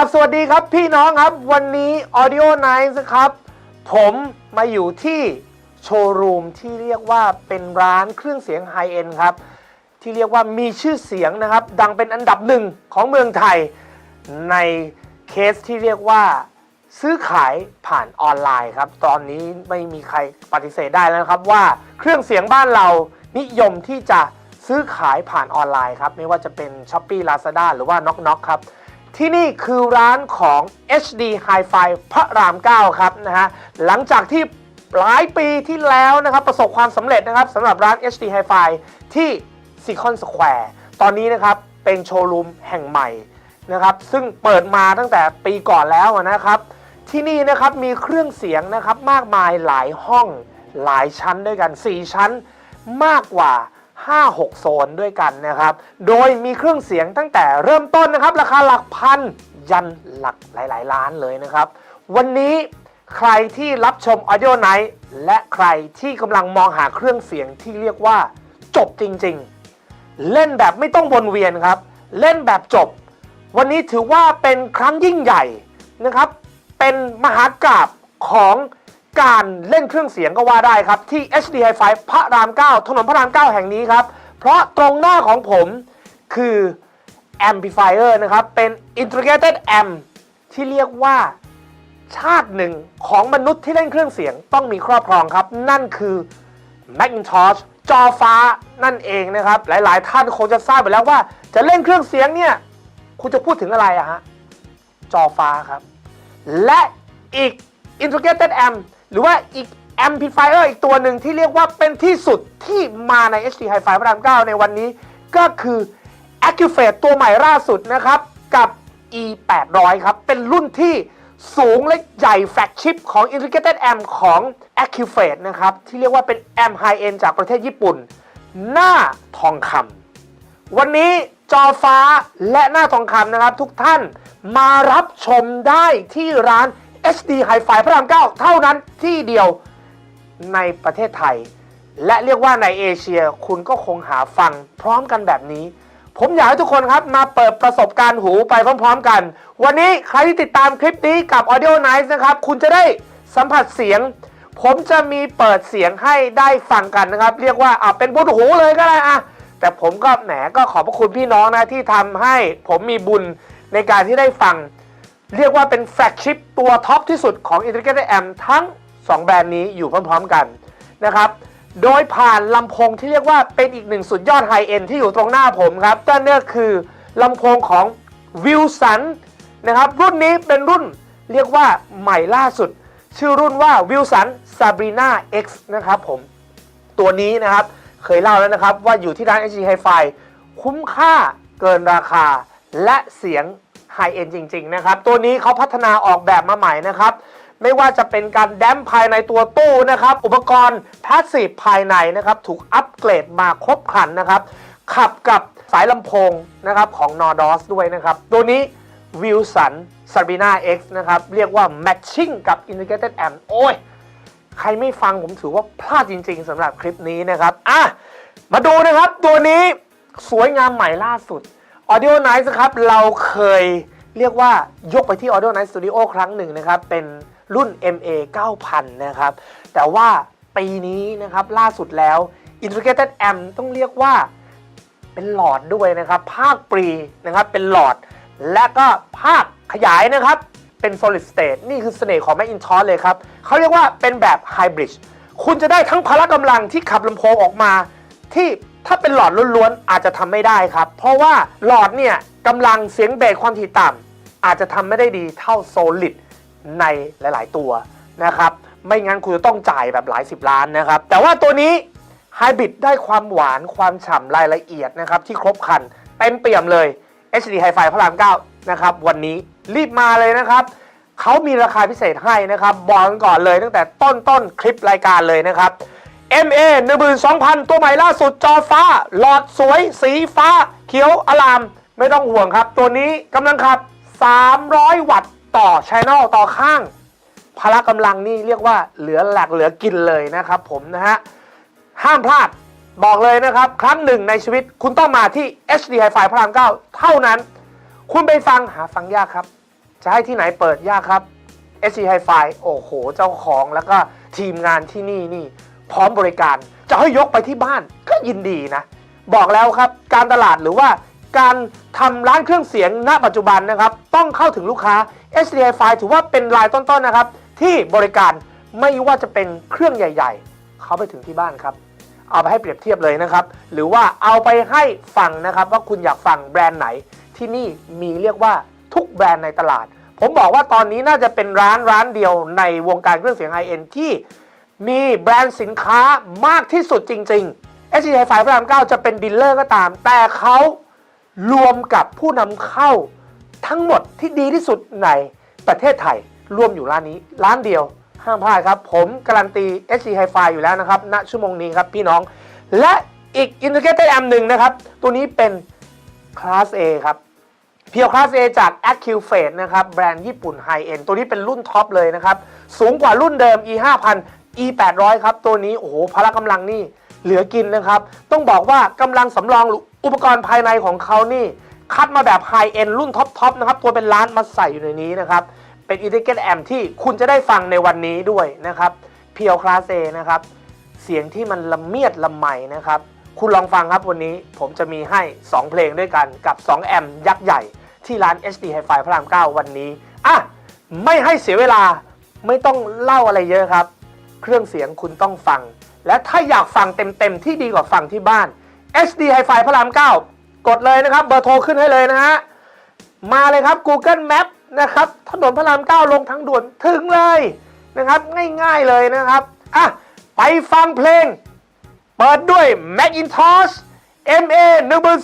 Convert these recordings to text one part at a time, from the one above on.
กราบสวัสดีครับพี่น้องครับวันนี้ Audio Nice ครับ ผมมาอยู่ที่โชว์รูมที่เรียกว่าเป็นร้านเครื่องเสียงไฮเอ็นครับ ที่เรียกว่ามีชื่อเสียงนะครับ ดังเป็นอันดับหนึ่งของเมืองไทย ในเคสที่เรียกว่าซื้อขายผ่านออนไลน์ครับ ตอนนี้ไม่มีใครปฏิเสธได้แล้วครับว่าเครื่องเสียงบ้านเรานิยมที่จะซื้อขายผ่านออนไลน์ครับ ไม่ว่าจะเป็น s h อ p e e Lazada หรือว่า Knock Knock ครับ ที่นี่คือร้านของ HD Hi-Fi พระราม 9 ครับนะฮะหลังจากที่หลายปีที่แล้วนะครับ ประสบความสำเร็จนะครับสำหรับร้าน HD Hi-Fi ที่ s ีคอนสแควร์ตอนนี้นะครับ เป็นโชว์รูมแห่งใหม่นะครับ ซึ่งเปิดมาตั้งแต่ปีก่อนแล้วนะครับ ที่นี่นะครับมีเครื่องเสียงนะครับมากมายหลายห้องหลายชั้นด้วยกัน 4 ชั้นมากกว่า 5-6 โซนด้วยกันนะครับ โดยมีเครื่องเสียงตั้งแต่เริ่มต้นนะครับ ราคาหลักพันยันหลักหลาย ๆ ล้านเลยนะครับ วันนี้ใครที่รับชม Audio Night และใครที่กำลังมองหาเครื่องเสียงที่เรียกว่า จบจริง ๆ เล่นแบบไม่ต้องวนเวียนครับ เล่นแบบจบ วันนี้ถือว่าเป็นครั้งยิ่งใหญ่นะครับ เป็นมหากราบของ การเล่นเครื่องเสียงก็ว่าได้ครับ ที่ HD Hi-Fi พระราม 9 ถนนพระราม 9 แห่งนี้ครับ เพราะตรงหน้าของผมคือ Amplifier นะครับ เป็น Integrated Amp ที่เรียกว่าชาติหนึ่งของมนุษย์ที่เล่นเครื่องเสียงต้องมีครอบครองครับ นั่นคือ Macintosh จอฟ้านั่นเองนะครับ หลาย ๆ ท่านคงจะทราบไปแล้วว่า จะเล่นเครื่องเสียงเนี่ย คุณจะพูดถึงอะไรอะฮะ จอฟ้าครับ และอีก integrated amp หรือว่าอีก amplifier อีกตัวหนึ่งที่เรียกว่าเป็นที่สุดที่มาใน HD Hi-Fi พระราม 9 ในวันนี้ ก็คือ Acufate ตัวใหม่ล่าสุดนะครับ กับ E 8 0 0ครับ เป็นรุ่นที่สูงและใหญ่แฟกชิปของ integrated amp ของ Acufate นะครับ ที่เรียกว่าเป็น amp high end จากประเทศญี่ปุ่น หน้าทองคำวันนี้จอฟ้าและหน้าทองคำนะครับ ทุกท่านมารับชมได้ที่ร้าน HD Hi-Fi พระราม 9 เท่านั้นที่เดียวในประเทศไทย และเรียกว่าในเอเชียคุณก็คงหาฟังพร้อมกันแบบนี้ ผมอยากให้ทุกคนครับมาเปิดประสบการณ์หูไปพร้อมๆกัน วันนี้ใครที่ติดตามคลิปนี้กับ Audio Nice นะครับ คุณจะได้สัมผัสเสียง ผมจะมีเปิดเสียงให้ได้ฟังกันนะครับ เรียกว่าอะเป็นบุญหูเลยก็ได้อะแต่ผมก็แหมก็ขอบพระคุณพี่น้องนะที่ทำให้ผมมีบุญในการที่ได้ฟัง เรียกว่าเป็นแฟลกชิพตัวท็อปที่สุดของ Integrated Amp ทั้ง 2 แบรนด์นี้อยู่พร้อมๆกันนะครับ โดยผ่านลำโพงที่เรียกว่าเป็นอีกหนึ่งสุดยอดไฮเอ็นที่อยู่ตรงหน้าผมครับนั่นก็คือลำโพงของ Wilson นะครับรุ่นนี้เป็นรุ่นเรียกว่าใหม่ล่าสุด ชื่อรุ่นว่า Wilson Sabrina X นะครับผมตัวนี้นะครับเคยเล่าแล้วนะครับว่าอยู่ที่ร้าน HG Hi-Fi คุ้มค่าเกินราคาและเสียง ไฮเอ็นจริง ๆ นะครับ ตัวนี้เขาพัฒนาออกแบบมาใหม่นะครับ ไม่ว่าจะเป็นการแดมภายในตัวตู้นะครับ อุปกรณ์พาสซีฟภายในนะครับ ถูกอัปเกรดมาครบครันนะครับ ขับกับสายลำโพงนะครับของ Nordos ด้วยนะครับ ตัวนี้ Wilson Sabina X นะครับ เรียกว่า matching กับ Integrated Amp โอ้ย ใครไม่ฟังผมถือว่าพลาดจริง ๆสำหรับคลิปนี้นะครับ อะ มาดูนะครับตัวนี้สวยงามใหม่ล่าสุด Audio Nice ครับเราเคยเรียกว่ายกไปที่ Audio Nice Studio ครั้งหนึ่งนะครับ เป็นรุ่น MA 9000 นะครับ แต่ว่าปีนี้นะครับล่าสุดแล้ว Integrated Amp ต้องเรียกว่าเป็นหลอดด้วยนะครับ ภาคปรีนะครับเป็นหลอด และก็ภาคขยายนะครับ เป็น solid state นี่คือเสน่ห์ของ Macintosh เลยครับเขาเรียกว่าเป็นแบบ hybrid คุณจะได้ทั้งพละกำลังที่ขับลำโพงออกมาที่ ถ้าเป็นหลอดล้วนๆอาจจะทำไม่ได้ครับ เพราะว่าหลอดเนี่ยกำลังเสียงเบสความถี่ต่ำอาจจะทำไม่ได้ดีเท่า solid ในหลาย ๆ ตัวนะครับ ไม่งั้นคุณจะต้องจ่ายแบบหลายสิบล้านนะครับ แต่ว่าตัวนี้ไฮบริดได้ความหวานความฉ่ำรายละเอียดนะครับที่ครบคันเต็มเปี่ยมเลย HD Hi-Fi พระราม9นะครับวันนี้รีบมาเลยนะครับเขามีราคาพิเศษให้นะครับบอกกันก่อนเลยตั้งแต่ต้นต้นคลิปรายการเลยนะครับ MA 12,000 ตัวใหม่ล่าสุดจอฟ้า หลอดสวย สีฟ้า เขียวอลาม ไม่ต้องห่วงครับ ตัวนี้กำลังขับ 300 วัตต์ต่อช n น l ต่อข้าง พละกำลังนี่เรียกว่าเหลือหลักเหลือกินเลยนะครับผมนะฮะ ห้ามพลาดบอกเลยนะครับ ครั้งหนึ่งในชีวิตคุณต้องมาที่ HD Hi-Fi พระราม 9 เท่านั้น คุณไปฟังหาฟังยากครับ จะให้ที่ไหนเปิดยากครับ SC Hi-Fi โอ้โห เจ้าของแล้วก็ทีมงานที่นี่นี่ พร้อมบริการ จะให้ยกไปที่บ้านก็ยินดีนะ บอกแล้วครับการตลาดหรือว่าการทำร้านเครื่องเสียงณปัจจุบันนะครับ ต้องเข้าถึงลูกค้า SC Hi-Fi ถือว่าเป็นรายต้นๆนะครับ ที่บริการไม่ว่าจะเป็นเครื่องใหญ่ ๆ เขาไปถึงที่บ้านครับ เอาไปให้เปรียบเทียบเลยนะครับ หรือว่าเอาไปให้ฟังนะครับ ว่าคุณอยากฟังแบรนด์ไหน ที่นี่มีเรียกว่าทุกแบรนด์ในตลาด ผมบอกว่าตอนนี้น่าจะเป็นร้านร้านเดียวในวงการเครื่องเสียงไฮเอ็นที่ มีแบรนด์สินค้ามากที่สุดจริงๆ s c h i ไฟพระราม 9 จะเป็นดีลเลอร์ก็ตาม แต่เขารวมกับผู้นำเข้าทั้งหมดที่ดีที่สุดในประเทศไทย รวมอยู่ร้านนี้ ร้านเดียว ห้ามพลาดครับ ผมการันตี SC Hi-Fi อยู่แล้วนะครับ ณ ชั่วโมงนี้ครับพี่น้อง และอีก Integrated Amp หนึ่งนะครับ ตัวนี้เป็น Class A ครับเพียว Class A จาก a c u f a t e นะครับ แบรนด์ญี่ปุ่น High End ตัวนี้เป็นรุ่นท็อปเลยนะครับ สูงกว่ารุ่นเดิม E 5 0 0 0 E 8 0 0ครับ ตัวนี้ โอ้โห พละกำลังนี่เหลือกินนะครับ ต้องบอกว่ากำลังสำรองอุปกรณ์ภายในของเขานี่ คัดมาแบบ High End รุ่นท็อปๆนะครับ ตัวเป็นล้านมาใส่อยู่ในนี้นะครับ เป็น Integrated Amp ที่คุณจะได้ฟังในวันนี้ด้วยนะครับเพียว Class A นะครับ เสียงที่มันละเมียดละไมนะครับ คุณลองฟังครับวันนี้ผมจะมีให้ 2 เพลงด้วยกันกับ 2 แอมป์ยักษ์ใหญ่ที่ร้าน HD Hi-Fi พระราม 9 วันนี้อะไม่ให้เสียเวลาไม่ต้องเล่าอะไรเยอะครับ เครื่องเสียงคุณต้องฟัง และถ้าอยากฟังเต็มๆ ที่ดีกว่าฟังที่บ้าน HD Hi-Fi พระราม 9 กดเลยนะครับ เบอร์โทรขึ้นให้เลยนะฮะ มาเลยครับ Google Map นะครับ ถนนพระราม 9 ลงทางด่วนถึงเลยนะครับ ง่ายๆเลยนะครับอะไปฟังเพลง เปิดด้วย Macintosh MA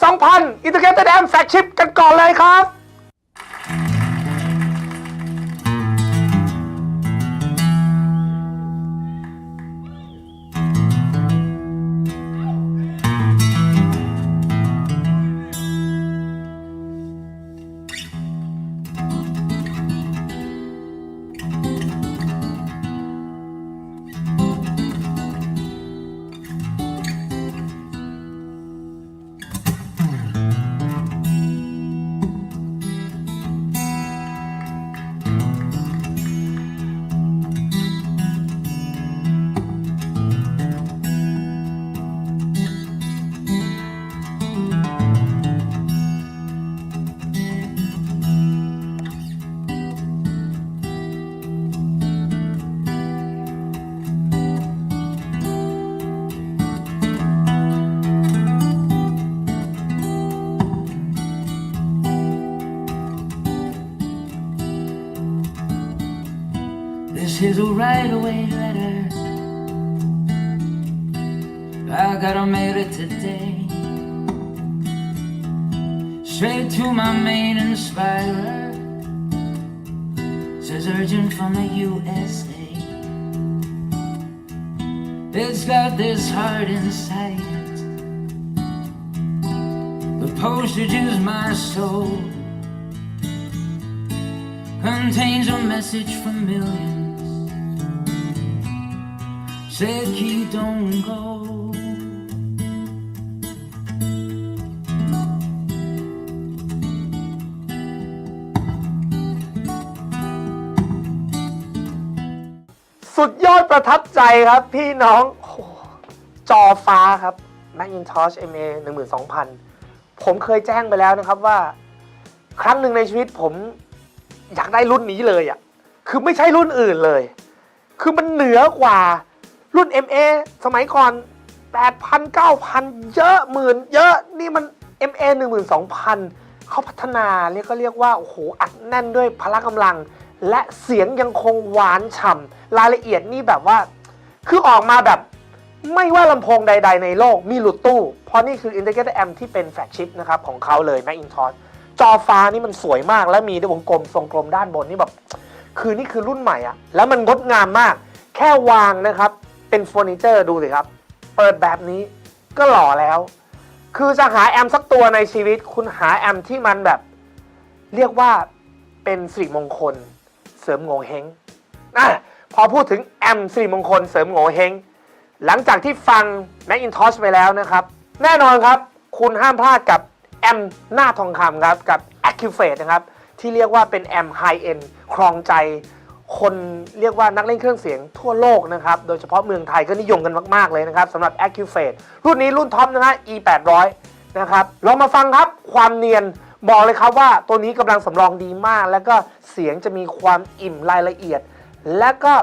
12,000 Integrated Amp Flagship กันก่อนเลยครับ This is a right away letter. I gotta mail it today. Straight to my main inspirer. Says urgent from the USA. It's got this heart inside it. The postage is my soul contains a message for millions. Said, keep don't go. สุดยอดประทับใจครับพี่น้องโอ้โหจอฟ้าครับ Macintosh MA 12,000 ผมเคยแจ้งไปแล้วนะครับว่า ครั้งหนึ่งในชีวิตผมอยากได้รุ่นนี้เลยอะ่ะ คือไม่ใช่รุ่นอื่นเลย คือมันเหนือกว่า รุ่น MA สมัยก่อน 8,000 9,000 เยอะหมื่น เยอะนี่มัน MA 12,000 เขาพัฒนาเรียกก็เรียกว่า โอ้โห อัดแน่นด้วยพละกำลัง และเสียงยังคงหวานฉ่ำรายละเอียดนี่แบบว่า คือออกมาแบบไม่ว่าลำโพงใด ๆ ในโลกมีหลุดตู้ เพราะนี่คือ Integrated Amp ที่เป็นแฟลกชิพนะครับของเขาเลย Macintosh จอฟ้านี่มันสวยมากและมีด้วยวงกลมทรงกลมด้านบนนี่แบบ คือนี่คือรุ่นใหม่อะแล้วมันงดงามมาก แค่วางนะครับ เป็นเฟอร์นิเจอร์ดูสิครับ เปิดแบบนี้ก็หล่อแล้ว คือจะหาแอมสักตัวในชีวิต คุณหาแอมที่มันแบบ เรียกว่าเป็นสิริมงคล เสริมโงเฮงอะพอพูดถึงแอมสิริมงคลเสริมโงเฮงหลังจากที่ฟัง Macintosh ไปแล้วนะครับ แน่นอนครับคุณห้ามพลาดกับแอมหน้าทองคำครับ กับ a c u f a t e นะครับ ที่เรียกว่าเป็นแอมไฮเอ็นครองใจ คนเรียกว่านักเล่นเครื่องเสียงทั่วโลกนะครับ โดยเฉพาะเมืองไทยก็นิยมกันมาก ๆ เลยนะครับสำหรับ a c c u f a t e รุ่นนี้รุ่นท็อปนะฮะ e 8 0 0นะครับลองมาฟังครับความเนียนบอกเลยครับว่าตัวนี้กำลังสำรองดีมาก แล้วก็เสียงจะมีความอิ่มรายละเอียด และก็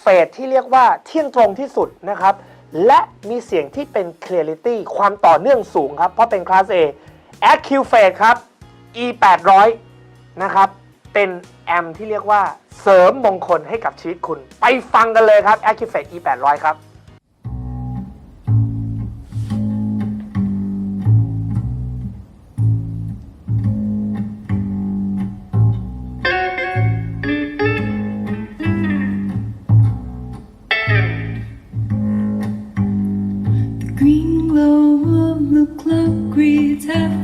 เฟดที่เรียกว่าเที่ยงตรงที่สุดนะครับและมีเสียงที่เป็น clarity ความต่อเนื่องสูงครับ เพราะเป็นคลาส A a c u f a t e ครับ e 8 0 0นะครับ เป็นแอมที่เรียกว่าเสริมมงคลให้กับชีวิตคุณ ไปฟังกันเลยครับ a c u f a t E800 ครับ The green glow of the clock reads half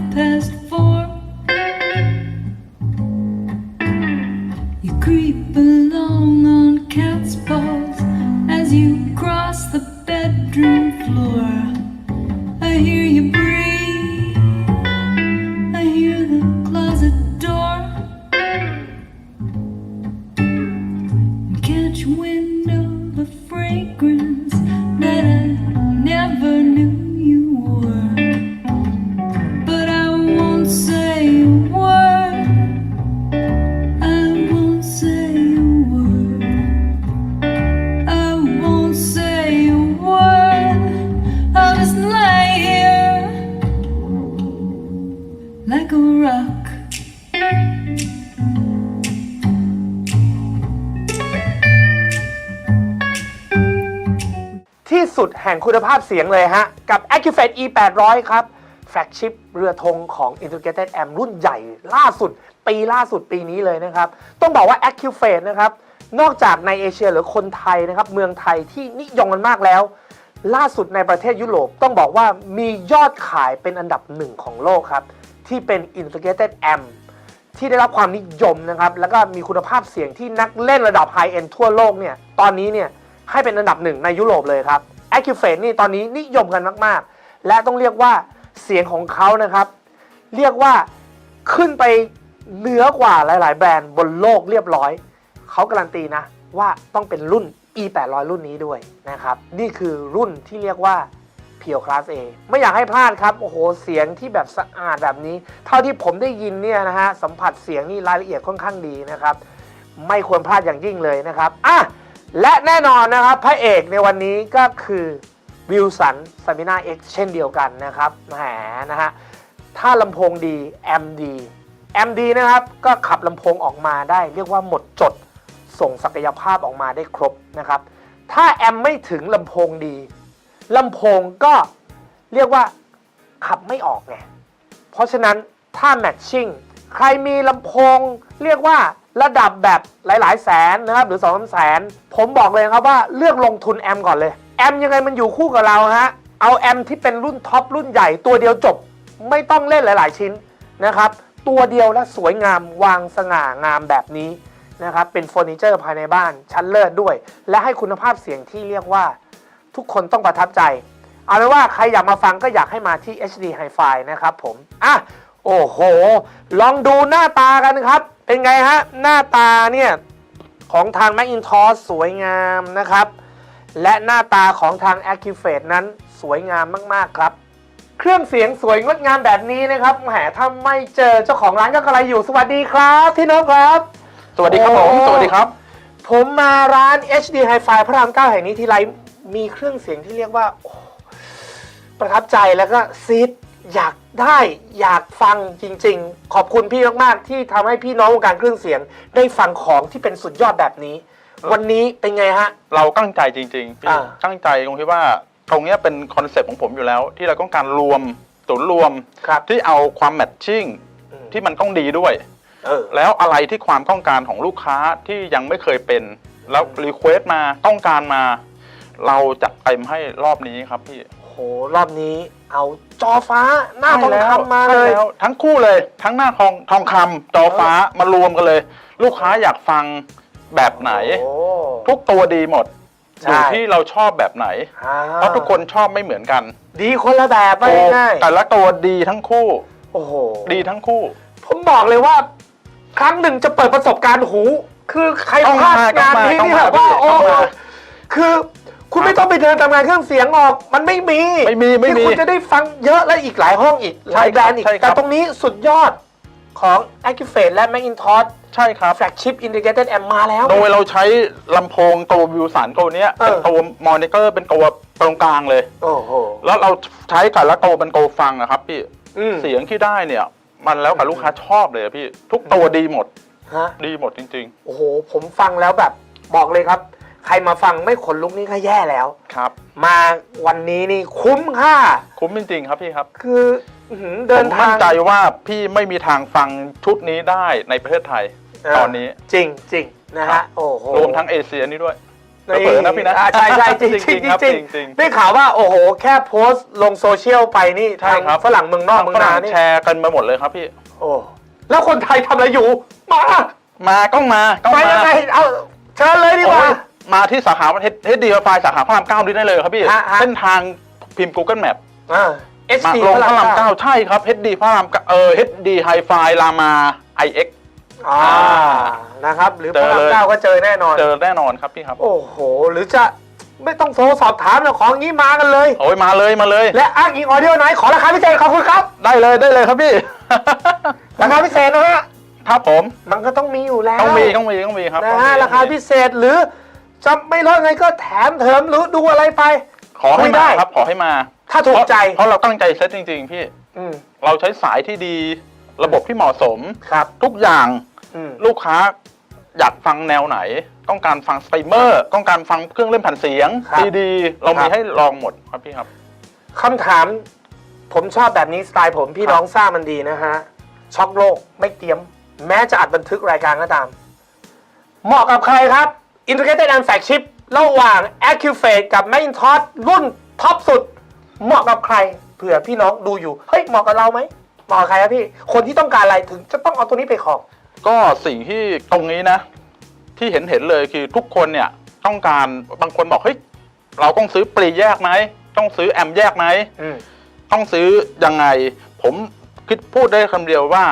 แห่งคุณภาพเสียงเลยฮะ กับ a c u f a t e e 8 0 0ครับแฟลกชิปเรือธงของ Integrated Amp รุ่นใหญ่ล่าสุด ปีล่าสุดปีนี้เลยนะครับ ต้องบอกว่า a c u f a t e นะครับ นอกจากในเอเชียหรือคนไทยนะครับ เมืองไทยที่นิยมกันมากแล้ว ล่าสุดในประเทศยุโรปต้องบอกว่ามียอดขายเป็นอันดับหนึ่งของโลกครับ ที่เป็น Integrated Amp ที่ได้รับความนิยมนะครับ แล้วก็มีคุณภาพเสียงที่นักเล่นระดับไฮเอ็นทั่วโลกเนี่ยตอนนี้เนี่ยให้เป็นอันดับหนึ่งในยุโรปเลยครับ c u f a t e นี่ตอนนี้นิยมกันมาก ๆ และต้องเรียกว่าเสียงของเขานะครับ เรียกว่าขึ้นไปเหนือกว่าหลาย ๆ แบรนด์บนโลกเรียบร้อย เขาการันตีนะ ว่าต้องเป็นรุ่น e 8 0 0รุ่นนี้ด้วยนะครับ นี่คือรุ่นที่เรียกว่าเพียวคลาส A ไม่อยากให้พลาดครับ โอ้โห เสียงที่แบบสะอาดแบบนี้ เท่าที่ผมได้ยินเนี่ยนะฮะ สัมผัสเสียงนี่รายละเอียดค่อนข้างดีนะครับ ไม่ควรพลาดอย่างยิ่งเลยนะครับ อะ และแน่นอนนะครับพระเอกในวันนี้ก็คือวิลสันซามินาเอ็กเช่นเดียวกันนะครับแหมนะฮะถ้าลำโพงดีแอมดีแอมดีนะครับก็ขับลำโพงออกมาได้ เรียกว่าหมดจดส่งศักยภาพออกมาได้ครบนะครับ ถ้าแอมไม่ถึงลำโพงดีลำโพงก็เรียกว่าขับไม่ออกไงเพราะฉะนั้นถ้าแมทชิ่งใครมีลำโพงเรียกว่า ระดับแบบหลาย ๆ แสนนะครับหรือ2องแสน ผมบอกเลยครับว่าเลือกลงทุนแอมก่อนเลย แอมยังไงมันอยู่คู่กับเราฮะเอาแอมที่เป็นรุ่นท็อปรุ่นใหญ่ตัวเดียวจบไม่ต้องเล่นหลาย ๆ ชิ้นนะครับตัวเดียวและสวยงามวางสง่างามแบบนี้นะครับเป็นเฟอร์นิเจอร์ภายในบ้านชั้นเลิศด้วย และให้คุณภาพเสียงที่เรียกว่า ทุกคนต้องประทับใจ เอาเป็นว่าใครอยากมาฟังก็อยากให้มาที่ HD Hi-Fi นะครับผมอะโอ้โห ลองดูหน้าตากันครับ เป็นไงฮะ หน้าตาเนี่ย ของทาง Macintosh สวยงามนะครับ และหน้าตาของทาง Acufate นั้นสวยงามมาก ๆ ครับ เครื่องเสียงสวยงดงามแบบนี้นะครับแหมถ้าไม่เจอเจ้าของร้านก็กระไรอยู่สวัสดีครับพี่นพครับ สวัสดีครับผมโอ้สวัสดีครับ ผมมาร้าน HD Hi-Fi พระรามเก้าแห่งนี้ทีไรมีเครื่องเสียงที่เรียกว่าโอ้ประทับใจแล้วก็ซีดอยาก ได้อยากฟังจริง ๆ ขอบคุณพี่มากๆ ที่ทำให้พี่น้องวงการเครื่องเสียง ได้ฟังของที่เป็นสุดยอดแบบนี้ วันนี้เป็นไงฮะ เราตั้งใจจริงๆพี่อ่า ตั้งใจตรงที่ว่าตรงเนี้ยเป็นคอนเซ็ปต์ของผมอยู่แล้ว ที่เราต้องการรวมศูนย์รวมครับที่เอาความแมทชิ่งอืมที่มันต้องดีด้วย เออ แล้วอะไรที่ความต้องการของลูกค้าที่ยังไม่เคยเป็น แล้วรีเควสมาต้องการมา เราจัดเต็มให้รอบนี้ครับพี่ โหรอบนี้ เอาจอฟ้าหน้าทองคำมาใช่เลยแล้วทั้งคู่เลย ทั้งหน้าทองทองคำจอฟ้ามารวมกันเลย ลูกค้าอยากฟังแบบไหนโอ้ทุกตัวดีหมดใช่อยู่ที่เราชอบแบบไหนอ่าเพราะทุกคนชอบไม่เหมือนกัน ดีคนละแบบไม่ง่ายแต่ละตัวดีทั้งคู่ โอ้โห ดีทั้งคู่ ผมบอกเลยว่า ครั้งหนึ่งจะเปิดประสบการณ์หู คือใครต้องพลาดมางานนี้ต้องนี่มาแบบว่าต้องโอ้มาคือ คุณไม่ต้องไปเดินทำงานเครื่องเสียงออก มันไม่มีไม่มีไม่มีที่คุณจะได้ฟังเยอะและอีกหลายห้องอีกหใช่ลายแบรนด์อีก ใช่ครับ แต่ตรงนี้สุดยอดของ a c u f a t e และ Macintosh ใช่ครับ Flagship Integrated Amp มาแล้ว โดยเราใช้ลำโพงตัววิวสันตัวเนี้ยเออ เป็นตัวมอนิเตอร์เป็นตัวตรงกลางเลย โอ้โห แล้วเราใช้กับละตัวเป็นตัวฟังอะครับพี่อืม เสียงที่ได้เนี่ย มันแล้วกับลูกค้าชอบเลยอะพี่ ทุกตัวดีหมดฮะ ดีหมดจริง โอ้โห ผมฟังแล้วแบบบอกเลยครับ ใครมาฟังไม่ขนลุกนี่ก็แย่แล้วๆครับ มาวันนี้นี่คุ้มค่า คุ้มจริงๆครับพี่ครับคืออื้อหือเดิผนมทามั่นงใจว่าพี่ไม่มีทางฟังชุดนี้ได้ในประเทศไทยเตอนนี้ จริงจริงนะครัฮะบ โอ้โหรวมทั้งเอเชียนี่ด้วยนี่เผลอๆนะพี่นะอ่าใช่ใช่จริงจจริริงงๆครับจริงจริงๆได้ข่าวว่าโอ้โห แค่โพสต์ลงโซเชียลไปนี่ใช่ทางครับ ฝรั่งเมืองนอกเมืองฝนารั่งนี่แชร์กันมาหมดเลยครับพี่ โอ้แล้วคนไทยทำอะไรอยู่ มามาต้องมาต้องไปมายังไงเอาเชิญเลยดีกว่า โอ้ย มาที่สาขาเฮดดีไฟสาขาพระรามเก้านี่ได้เลยครับพี่ ฮะฮะ เส้นทางพิมพ์ Google Map อ่ามา HD ลงพระรามเก้าเก้าใช่ครับเฮดดีพระรามเก้าเออเฮดดีไฮไฟรามา IX อ่านะครับ หรือพเจระอรามเลย เก้าก็เจอแน่นอน เจอแน่นอนครับพี่ครับ โอ้โห หรือจะไม่ต้องโทรสอบถามนะของงี้มากันเลย โอ้ยมาเลยมาเลย และอ้างอิงออเดียไนขอราคาพิเศษขอบคุณครับได้เลยได้เลยครับพี่ ราคาพิเศษนะฮะ ครับผม มันก็ต้องมีอยู่แล้วต้องมีต้องมีต้องมีครับนะต้องฮะมีราคาพิเศษหรือ จะไม่ลดไงก็แถมเถิมหรือดูอะไรไป ขอให้คุยได้ มาครับขอให้มาถ้าถูกใจเพราะเราตั้งใจเซตจริง ๆ พี่อืมเราใช้สายที่ดี ระบบที่เหมาะสม ครับ ทุกอย่างอืมลูกค้าอยากฟังแนวไหน ต้องการฟังสตรีมเมอร์ ต้องการฟังเครื่องเล่นแผ่นเสียงครับซีดี เราครัมีบ ให้ลองหมดครับพี่ครับ คำถาม ผมชอบแบบนี้สไตล์ผมพี่ครับ น้องทราบมันดีนะฮะ ช็อกโลกไม่เตรียม แม้จะอัดบันทึกรายการก็ตาม เหมาะกับใครครับ Integrated and Flagship ระหว่าง Acufate กับ Macintosh รุ่นท็อปสุด เหมาะกับใคร เผื่อพี่น้องดูอยู่ เฮ้ย เหมาะกับเราไหมเหมาะกับใครครับพี่ คนที่ต้องการอะไรถึงจะต้องเอาตัวนี้ไปของ ก็สิ่งที่ตรงนี้นะ ที่เห็นเห็นเลยคือทุกคนเนี่ยต้องการบางคนบอกเฮ้ยเราต้องซื้อปลีแยกไหมต้องซื้อแอมแยกไหมอืม ต้องซื้อยังไง ผมคิดพูดได้คำเดียวว่า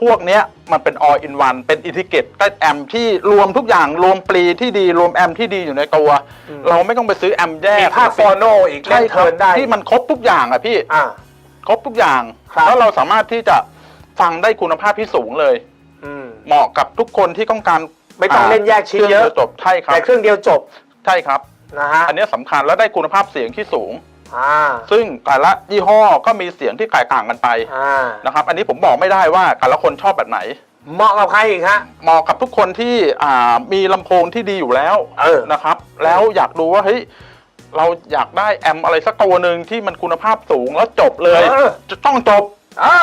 พวกเนี้ยมันเป็น all in one เป็นอินทิเกตได้แอมที่รวมทุกอย่างรวมปลีที่ดีรวมแอมที่ดีอยู่ในตัวอืมเราไม่ต้องไปซื้อแอมแยมีกภาคฟอโนอีกเล่ใช่นครัเทิบร์นได้ที่มันครบทุกอย่างอะพี่ อ่า ครบทุกอย่าง ครับ แล้วเราสามารถที่จะฟังได้คุณภาพที่สูงเลย อืม เหมาะกับทุกคนที่ต้องการไม่ต้องเล่นแยกชิ้นครื่องเยอะดีวจบใช่ครับแต่เครื่องเดียวจบใช่ครับ นะฮะ อันเนี้ยสำคัญและได้คุณภาพเสียงที่สูง อ่าซึ่งแต่ละยี่ห้อก็มีเสียงที่แตกต่างกันไปอ่านะครับ อันนี้ผมบอกไม่ได้ว่าแต่ละคนชอบแบบไหน เหมาะกับใครอีกฮะ เหมาะกับทุกคนที่อ่ามีลำโพงที่ดีอยู่แล้วเออ นะครับ แล้วอยากดูว่าเฮ้ยเราอยากได้แอมอะไรสักตัวหนึ่งที่มันคุณภาพสูงแล้วจบเลย เออ จะต้องจบ อ่า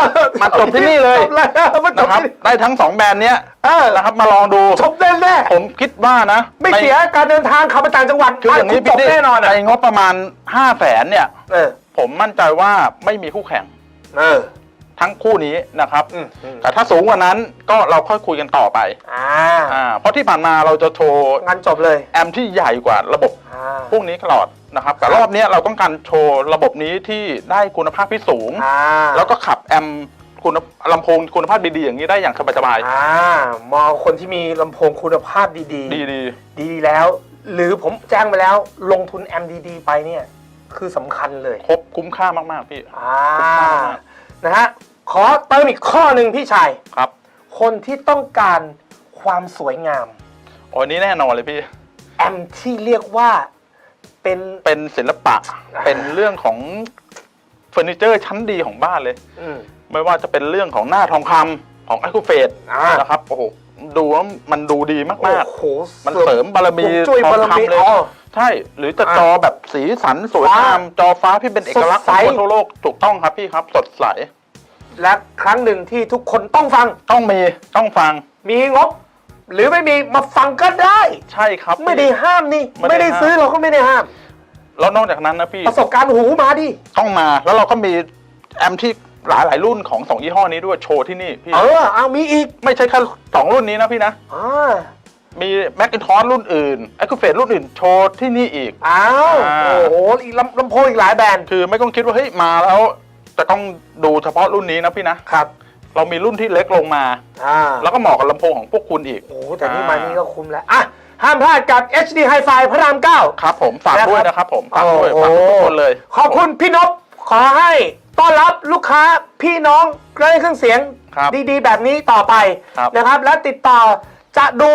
มาจบที่นี่เลยจบเลยมาจบนะครับที่นี่ได้ทั้งสองแบรนด์เนี้ยเออนะครับมาลองดู จบแน่แน่ผมคิดว่านะๆไม่ในเสียการเดินทางขับไปต่างจังหวัดคืออย่างนี้จพี่บดิแน่นอนในอะงบประมาณ5 0 0แสนเนี่ย เออผมมั่นใจว่าไม่มีคู่แข่งเออ ทั้งคู่นี้นะครับ อืมอืม แต่ถ้าสูงกว่านั้นก็เราค่อยคุยกันต่อไปอ่าอ่าเพราะที่ผ่านมาเราจะโชว์งั้นจบเลยแอมที่ใหญ่กว่าระบบอ่าพวกนี้ตลอด นะครับแต่รอบเนี้ยเราต้องการโชว์ระบบนี้ที่ได้คุณภาพที่สูง อ่าแล้วก็ขับแอมคุณลำโพงคุณภาพดีๆอย่างนี้ได้อย่างสบายอ่ามองคนที่มีลำโพงคุณภาพดีๆ ดีๆดีแล้ว หรือผมแจ้งไปแล้วลงทุนแอมดีๆไปเนี่ย คือสำคัญเลย ๆครบคุ้มค่ามากๆพี่อ่า นะฮะ ขอเติมอีกข้อหนึ่งพี่ชาย ครับคนที่ต้องการความสวยงาม โอ้ยนี้แน่นอนเลยพี่ แอมที่เรียกว่า เป็น เป็นศิลปะ เป็นเรื่องของเฟอร์นิเจอร์ชั้นดีของบ้านเลย อืม ไม่ว่าจะเป็นเรื่องของหน้าทองคำของไอคูเฟสอ่าน นะครับ โอ้โห ดูแล้วมันดูดีมาก โอ้โหๆ มันเสริมบารมีฮวงจุ้ยทองบารมีคำเลย อ๋อ ใช่ หรือจะอะจอแบบสีสันสวยงาม จอฟ้าที่เป็นเอกลักษณ์สขดองใสคนทั่วโลก ถูกต้องครับพี่ครับ สดใส และครั้งหนึ่งที่ทุกคนต้องฟัง ต้องมี ต้องฟัง มีงบ หรือไม่มีมาฟังก็ได้ ใช่ครับ ไม่ได้ห้ามนี่ ไม่ได้ไม่ได้ห้าม ซื้อเราก็ไม่ได้ห้าม แล้วนอกจากนั้นนะพี่ประสบการณ์หูมาดิ ต้องมาแล้วเราก็มีแอมที่หลายหลายๆรุ่นของสองยี่ห้อนี้ด้วยโชว์ที่นี่พี่เออเอามีอีกไม่ใช่แค่สองรุ่นนี้นะพี่นะ อ่ามีแม c กินทอ s รุ่นอื่นไอคูเฟสรุ่นอื่นโชว์ที่นี่อีก อ้าวอ่า โอ้โหอีกลำลำโพงอีกหลายแบรนด์คือไม่ต้องคิดว่าเฮ้ยมาแล้วจะต้องดูเฉพาะรุ่นนี้นะพี่นะครับ เรามีรุ่นที่เล็กลงมา อ่าแล้วก็เหมาะกับลำโพงของพวกคุณอีกโอ้โหแต่นี่มานี่ก็คุ้มแล้วอะห้ามพลาดกับ HD Hi-Fi พระราม9ครับผมฝากด้วยนะครับผมฝากด้วยโอ้ฝากโหทุกคนเลย ขอบคุณพี่นพขอให้ต้อนรับลูกค้าพี่น้องเครื่องเสียง ครับดีๆ แบบนี้ต่อไปครับ นะครับ และติดต่อจะดู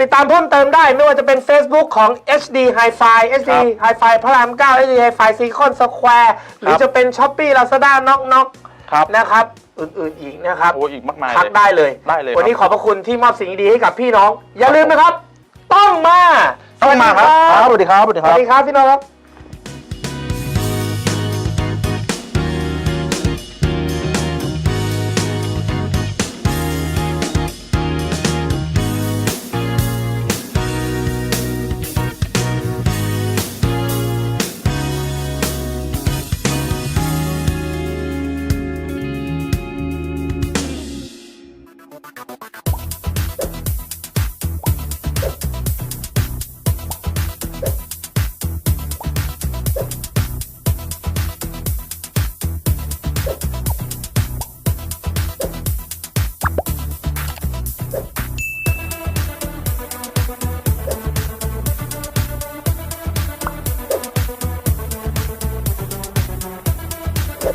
ติดตามเพิ่มเติมได้ ไม่ว่าจะเป็น Facebook ของ HD Hi-Fi HD Hi-Fi พระราม 9 HD Hi-Fi Silicon Square หรือจะเป็น Shopee Lazada Knock Knock ครับ นะครับ อื่นๆอีกนะครับโอ้อีกมากมายทักเลยได้เลยได้เลย วันนี้คขรับอบพระคุณที่มอบสิ่งดีๆให้กับพี่น้อง อย่าลืมนะครับ ต้องมาต้องมาครับสควัรับสสวัสดีครับสวัสดีดีคครัรับสวัสดีครับพี่น้องครับ